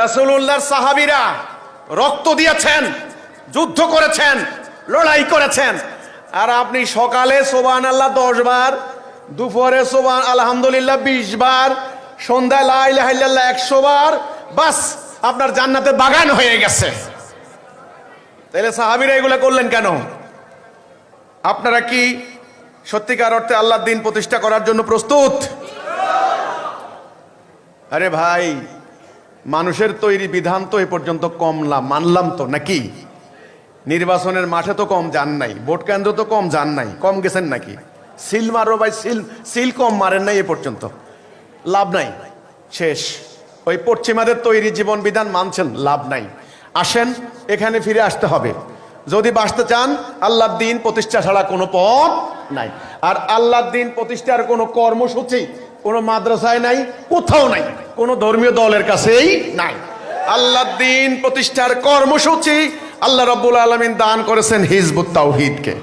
রাসূলুল্লাহর সাহাবিরা রক্ত দিয়েছেন, যুদ্ধ করেছেন, লড়াই করেছেন। আর আপনি সকালে সোবান আল্লাহ দশ বার দুপুরে সোবান আলহামদুলিল্লাহ বিশ বার সন্ধ্যায় লাইল্লাহ একশো বার বাস আপনার জান্নাতে বাগান হয়ে গেছে। তাহলে সাহাবিরা এগুলো করলেন কেন? আপনারা কি সত্যিকার অর্থে আল্লাহর দিন প্রতিষ্ঠা করার জন্য প্রস্তুত? আরে ভাই মানুষের তৈরি বিধান তো এ পর্যন্ত কমলাম মানলাম তো, নাকি? নির্বাচনের মাঠে তো কম যান নাই, ভোট কেন্দ্র তো কম যান নাই, কম গেছেন নাকি? সিল মারো ভাই, সিল সিল কম মারেন নাই এ পর্যন্ত। লাভ নাই, শেষ। ওই পশ্চিমাদের তৈরি জীবন বিধান মানছেন, লাভ নাই। আসেন, এখানে ফিরে আসতে হবে। যদি বাঁচতে চান, আল্লাহর দিন প্রতিষ্ঠা ছাড়া কোনো পথ নাই। আর আল্লাহর দিন প্রতিষ্ঠার কোনো কর্মসূচি কোনো মাদ্রাসায় নাই, কোথাও নাই। কোনো ধর্মীয় দলের কাছেই নাই। আল্লাহ দিন প্রতিষ্ঠার কর্মসূচি আল্লাহ রব্বুল আলমিন দান করেছেন হিজবুত তাওহিদকে।